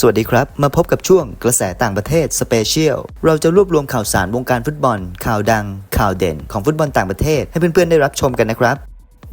สวัสดีครับ มาพบกับช่วงกระแสต่างประเทศสเปเชียล เราจะรวบรวมข่าวสารวงการฟุตบอล ข่าวดัง ข่าวเด่นของฟุตบอลต่างประเทศ ให้เพื่อนๆได้รับชมกันนะครับ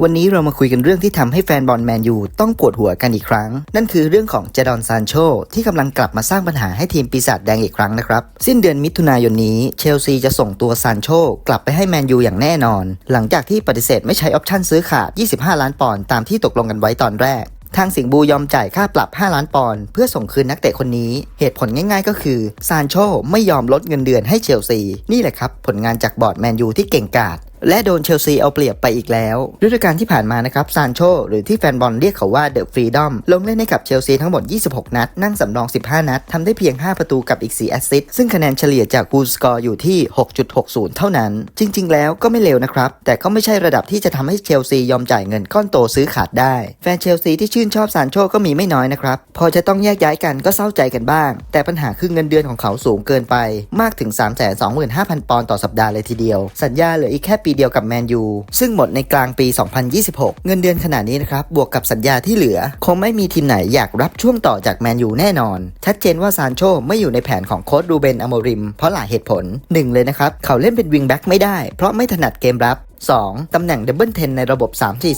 วันนี้เรามาคุยกันเรื่องที่ทำให้แฟนบอลแมนยูต้องปวดหัวกันอีกครั้ง นั่นคือเรื่องของเจดอนซานโชที่กำลังกลับมาสร้างปัญหาให้ทีมปีศาจแดงอีกครั้งนะครับ สิ้นเดือนมิถุนายนนี้เชลซีจะส่งตัวซานโชกลับไปให้แมนยูอย่างแน่นอน หลังจากที่ปฏิเสธไม่ใช้ออปชั่นซื้อขาด 25 ล้านปอนด์ตามที่ตกลงกันไว้ตอนแรก ทางสิงห์บูยอมจ่ายค่าปรับ 5 ล้านปอนด์เพื่อส่งคืนนักเตะคนนี้ เหตุผลง่าย ๆ ก็คือซานโชไม่ยอมลดเงินเดือนให้เชลซี นี่แหละครับ ผลงานจากบอร์ดแมนยูที่เก่งกาจ และโดนเชลซีเอาเปรียบไปอีกแล้วฤดูกาลที่ผ่านมานะครับซานโชหรือที่แฟนบอลเรียกเขาว่าเดอะฟรีดอมลงเล่นให้กับเชลซีทั้งหมด 26 นัด นั่งสำรอง 15 นัดทำได้เพียง 5 ประตูกับอีก 4 แอสซิสต์ซึ่งคะแนนเฉลี่ยจากกูสกอร์อยู่ที่ 6.60 เท่านั้น จริง ๆ แล้วก็ไม่เลวนะครับ แต่ก็ไม่ใช่ระดับที่จะทำให้เชลซียอมจ่ายเงินก้อนโตซื้อขาดได้ แฟนเชลซีที่ชื่นชอบซานโชก็มีไม่น้อยนะครับ พอจะต้องแยกย้ายกันก็เศร้าใจกันบ้าง แต่ปัญหาคือเงินเดือนของเขาสูงเกินไป มากถึง 325,000 ปอนด์ต่อสัปดาห์เลยทีเดียว สัญญาเหลืออีกแค่ปีเดียวกับแมนยูซึ่งหมดในกลางปี 2026 เงินเดือนขนาดนี้นะครับ บวกกับสัญญาที่เหลือ คงไม่มีทีมไหนอยากรับช่วงต่อจากแมนยูแน่นอน ชัดเจนว่าซานโชไม่อยู่ในแผนของโค้ชรูเบนอโมริม เพราะหลายเหตุผล 1 เลยนะครับ เขาเล่นเป็นวิงแบ็กไม่ได้ เพราะไม่ถนัดเกมรับ 2. ตำแหน่งดับเบิลเทนในระบบ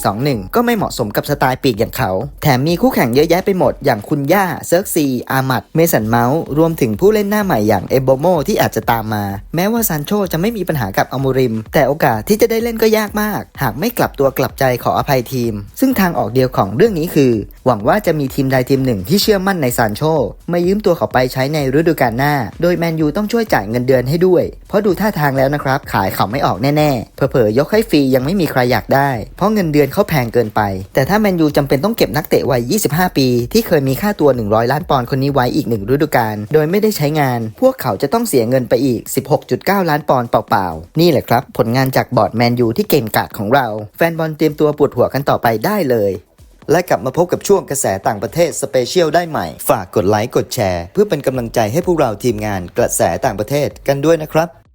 3-4-2-1 ก็ไม่เหมาะสมกับสไตล์ปีกอย่างเขา แถมมีคู่แข่งเยอะแยะไปหมด อย่างคุณย่า เซิร์กซี อามัด เมสันเมาส์ รวมถึงผู้เล่นหน้าใหม่อย่างเอโบโมที่อาจจะตามมา แม้ว่าซานโชจะไม่มีปัญหากับอโมริม แต่โอกาสที่จะได้เล่นก็ยากมาก หากไม่กลับตัวกลับใจขออภัยทีม ซึ่งทางออกเดียวของเรื่องนี้คือ หวังว่าจะมีทีมใดทีมหนึ่งที่เชื่อมั่นในซานโชมายืมตัวเขาไปใช้ในฤดูกาลหน้า โดยแมนยูต้องช่วยจ่ายเงินเดือนให้ด้วย เพราะดูท่าทางแล้วนะครับขายเขาไม่ออกแน่ๆเผลอๆยกให้ฟรียังไม่มีใครอยากได้ เพราะเงินเดือนเขาแพงเกินไป แต่ถ้าแมนยูจำเป็นต้องเก็บนักเตะวัย 25 ปี ที่เคยมีค่าตัว 100 ล้านปอนด์คนนี้ไว้อีกหนึ่งฤดูกาลโดยไม่ได้ใช้งาน พวกเขาจะต้องเสียเงินไปอีก 16.9 ล้านปอนด์เปล่าๆ นี่แหละครับ ผลงานจากบอร์ดแมนยูที่เก่งกาจของเรา แฟนบอลเตรียมตัวปวดหัวกันต่อไปได้เลยและกลับมาพบกับช่วงกระแสต่างประเทศสเปเชียลได้ใหม่ ฝากกดไลค์กดแชร์ เพื่อเป็นกำลังใจให้พวกเราทีมงานกระแสต่างประเทศกันด้วยนะครับ